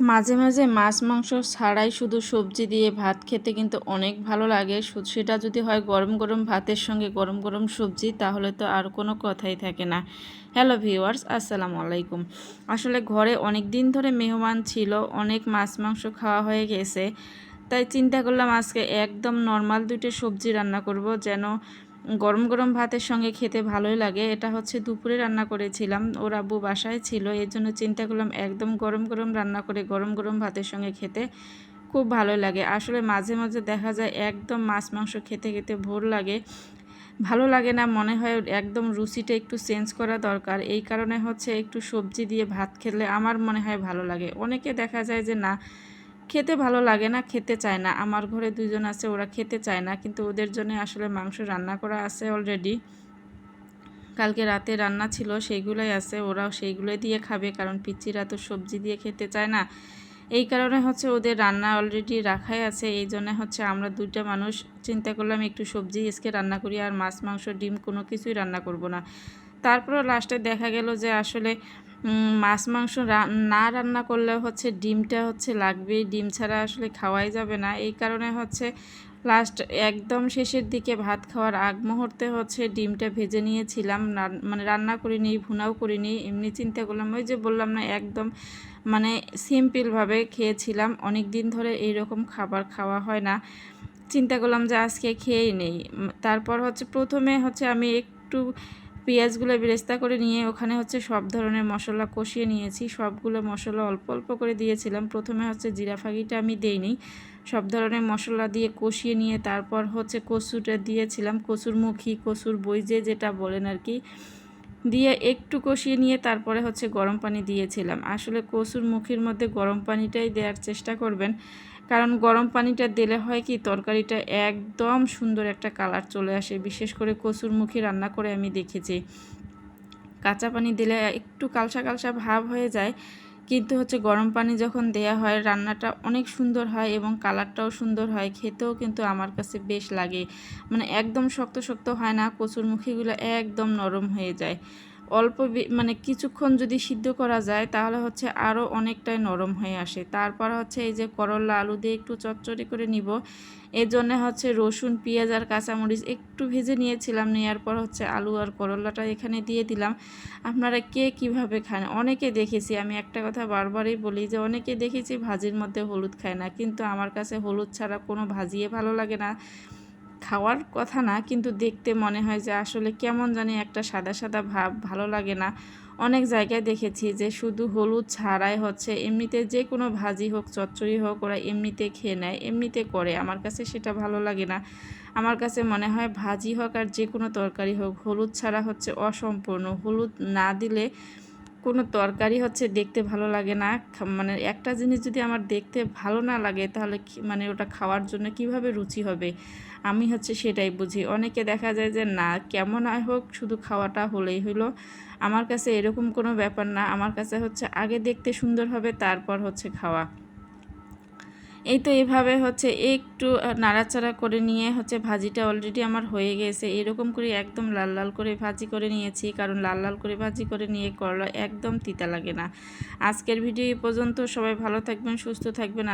মাঝে মাঝে মাছ, মাংস ছাড়াই শুধু সবজি দিয়ে ভাত খেতে কিন্তু অনেক ভালো লাগে। সেটা যদি হয় গরম গরম ভাতের সঙ্গে গরম গরম সবজি, তাহলে তো আর কোনো কথাই থাকে না। হ্যালো ভিউয়ার্স, আসসালামু আলাইকুম। আসলে ঘরে অনেক দিন ধরে মেহমান ছিল, অনেক মাছ, মাংস খাওয়া হয়ে গেছে। তাই চিন্তা করলাম আজকে একদম নর্মাল দুইটা সবজি রান্না করব, যেন গরম গরম ভাতের সঙ্গে খেতে ভালোই লাগে। এটা হচ্ছে দুপুরে রান্না করেছিলাম। ওর আব্বু বাসায় ছিল। এর জন্য চিন্তা করলাম, একদম গরম গরম রান্না করে গরম গরম ভাতের সঙ্গে খেতে খুব ভালোই লাগে। আসলে মাঝে মাঝে দেখা যায় একদম মাছ মাংস খেতে খেতে ভোর লাগে। ভালো লাগে না, মনে হয় একদম রুচিটা একটু চেঞ্জ করা দরকার। এই কারণে হচ্ছে একটু সবজি দিয়ে ভাত খেলে আমার মনে হয় ভালো লাগে। অনেকে দেখা যায় যে না খেতে ভালো লাগে না, খেতে চায় না। আমার ঘরে দুজন আছে, ওরা খেতে চায় না, কিন্তু ওদের জন্য আসলে মাংস রান্না করা আছে অলরেডি কালকে রাতে রান্না ছিল, সেইগুলোই আছে, ওরাও সেইগুলোই দিয়ে খাবে, কারণ পিচ্চিরা তো সবজি দিয়ে খেতে চায় না। এই কারণে হচ্ছে ওদের রান্না অলরেডি রাখাই আছে, এই জন্য হচ্ছে আমরা দুইটা মানুষ চিন্তা করলাম একটু সবজি আজকে রান্না করি, আর মাছ, মাংস, ডিম কোনো কিছুই রান্না করব না। তারপরও লাস্টে দেখা গেল যে আসলে মাছ, মাংস না রান্না করলে হচ্ছে ডিমটা হচ্ছে লাগবেই। ডিম ছাড়া আসলে খাওয়াই যাবে না। এই কারণে হচ্ছে লাস্ট একদম শেষের দিকে ভাত খাওয়ার আগ মুহূর্তে হচ্ছে ডিমটা ভেজে নিয়েছিলাম। মানে রান্না করিনি, ভুনাও করিনি। এমনি চিন্তা করলাম, ওই যে বললাম না, একদম মানে সিম্পলভাবে খেয়েছিলাম। অনেক দিন ধরে এইরকম খাবার খাওয়া হয় না। চিন্তা করলাম যে আজকে খেয়েই নেই। তারপর হচ্ছে প্রথমে হচ্ছে আমি একটু পেঁয়াজগুলো বেরেস্তা করে নিয়ে ওখানে হচ্ছে সব ধরনের মশলা কষিয়ে নিয়েছি। সবগুলো মশলা অল্প অল্প করে দিয়েছিলাম। প্রথমে হচ্ছে জিরা ফাঁকিটা আমি দেইনি। সব ধরনের মশলা দিয়ে কষিয়ে নিয়ে তারপর হচ্ছে কচুটা দিয়েছিলাম। কচুর মুখী, কচুর বইজে যেটা বলেন আর কি। দিয়ে একটু কষিয়ে নিয়ে তারপরে হচ্ছে গরম পানি দিয়েছিলাম। আসলে কচুর মুখির মধ্যে গরম পানিটাই দেওয়ার চেষ্টা করবেন। কারণ গরম পানিটা দিলে হয় কি, তরকারিটা একদম সুন্দর একটা কালার চলে আসে। বিশেষ করে কচুর মুখী রান্না করে আমি দেখেছি। কাঁচা পানি দিলে একটু কালসা কালসা ভাব হয়ে যায়। কিন্তু হচ্ছে গরম পানি যখন দেয়া হয়, রান্নাটা অনেক সুন্দর হয় এবং কালারটাও সুন্দর হয়। খেতেও কিন্তু আমার কাছে বেশ লাগে। মানে একদম শক্ত শক্ত হয় না, কচুর মুখিগুলো একদম নরম হয়ে যায়। অল্প মানে কিছুক্ষণ যদি সিদ্ধ করা যায়, তাহলে হচ্ছে আরও অনেকটাই নরম হয়ে আসে। তারপর হচ্ছে এই যে করলা আলু দিয়ে একটু চচ্চড়ি করে নিব। এর জন্য হচ্ছে রসুন, পেঁয়াজ আর কাঁচামরিচ একটু ভেজে নিয়েছিলাম নেওয়ার পর হচ্ছে আলু আর করলাটা এখানে দিয়ে দিলাম। আপনারা কে কীভাবে খান? অনেকে দেখেছি, আমি একটা কথা বারবারই বলি যে অনেকে দেখেছি ভাজির মধ্যে হলুদ খায় না, কিন্তু আমার কাছে হলুদ ছাড়া কোনো ভাজিয়ে ভালো লাগে না। খাওয়ার কথা না, কিন্তু দেখতে মনে হয় যে আসলে কেমন জানি একটা সাদা সাদা ভাব, ভালো লাগে না। অনেক জায়গায় দেখেছি যে শুধু হলুদ ছাড়াই হচ্ছে, এমনিতে যে কোনো ভাজি হোক, চচ্চড়ি হোক, ওরা এমনিতে খেয়ে নেয়, এমনিতে করে। আমার কাছে সেটা ভালো লাগে না। আমার কাছে মনে হয় ভাজি হোক আর যে কোনো তরকারি হোক, হলুদ ছাড়া হচ্ছে অসম্পূর্ণ। হলুদ না দিলে কোনো তরকারি হচ্ছে দেখতে ভালো লাগে না। মানে একটা জিনিস যদি আমার দেখতে ভালো না লাগে, তাহলে মানে ওটা খাওয়ার জন্য কীভাবে রুচি হবে? আমি হচ্ছে সেটাই বুঝি। অনেকে দেখা যায় যে, না, কেমন আয় হোক, শুধু খাওয়াটা হলেই হলো আমার কাছে এরকম কোনো ব্যাপার না। আমার কাছে হচ্ছে আগে দেখতে সুন্দর হবে, তারপর হচ্ছে খাওয়া। এই তো এভাবে হচ্ছে একটু নাড়াচাড়া করে নিয়ে হচ্ছে ভাজিটা অলরেডি আমার হয়ে গেছে। এরকম করে একদম লাল লাল করে ভাজি করে নিয়েছি, কারণ লাল লাল করে ভাজি করে নিয়ে করলা একদম তিতা লাগে না। আজকের ভিডিও এই পর্যন্ত। সবাই ভালো থাকবেন, সুস্থ থাকবেন।